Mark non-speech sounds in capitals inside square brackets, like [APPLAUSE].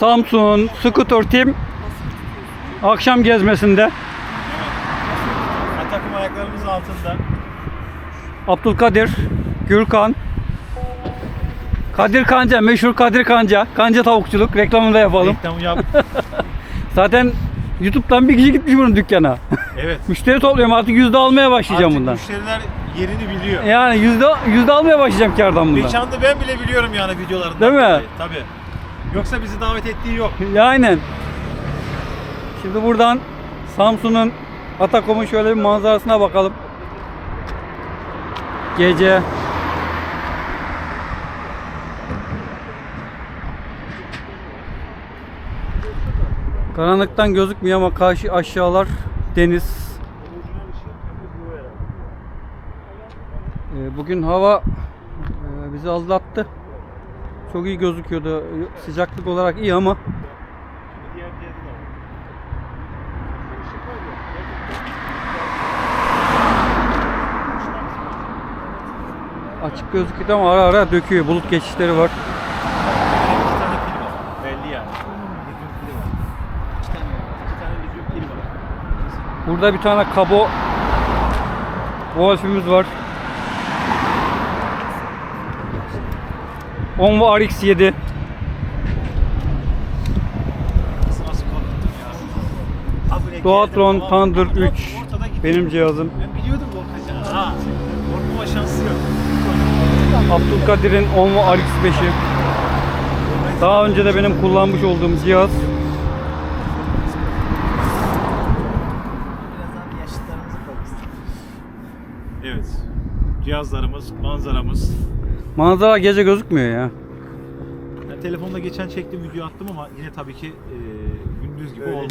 Samsun Scooter Team akşam gezmesinde Takım ayaklarımız altında. Abdülkadir, Gürkan, Kadir Kanca, meşhur Kadir Kanca, Kanca tavukçuluk reklamını da yapalım. Reklamı yap. [LAUGHS] Zaten YouTube'dan bir kişi gitmiş bunun dükkana. evet. [LAUGHS] Müşteri topluyorum artık yüzde almaya başlayacağım Artık bundan. müşteriler yerini biliyor. Yani yüzde yüzde almaya başlayacağım kardan bundan. Mekandı ben bile biliyorum yani videolarından. Değil mi? Tabii. Yoksa bizi davet ettiği yok. [LAUGHS] Ya aynen. Şimdi buradan Samsun'un Atakom'un şöyle bir manzarasına bakalım. Gece. Karanlıktan gözükmüyor ama karşı aşağılar deniz. Ee, Bugün hava e, bizi aldattı. Çok iyi gözüküyordu. Sıcaklık olarak iyi ama açık gözüküyor ama ara ara döküyor. Bulut geçişleri var. Burada bir tane kabo Wolf'ümüz var. Onvo RX7 Nasıl nasıl korkuttum ya. Habire Dualtron geldim, Thunder ortada- 3 ortada gidiyor. benim cihazım. Ben biliyordum korkacağını. Ha. Korkma şansı yok. Abdülkadir'in Onvo RX5'i. Daha önce de benim kullanmış olduğum cihaz. Evet. Cihazlarımız, manzaramız. Manzara gece gözükmüyor ya. Ben telefonda geçen çektim video attım ama yine tabii ki e, gündüz gibi Öyle.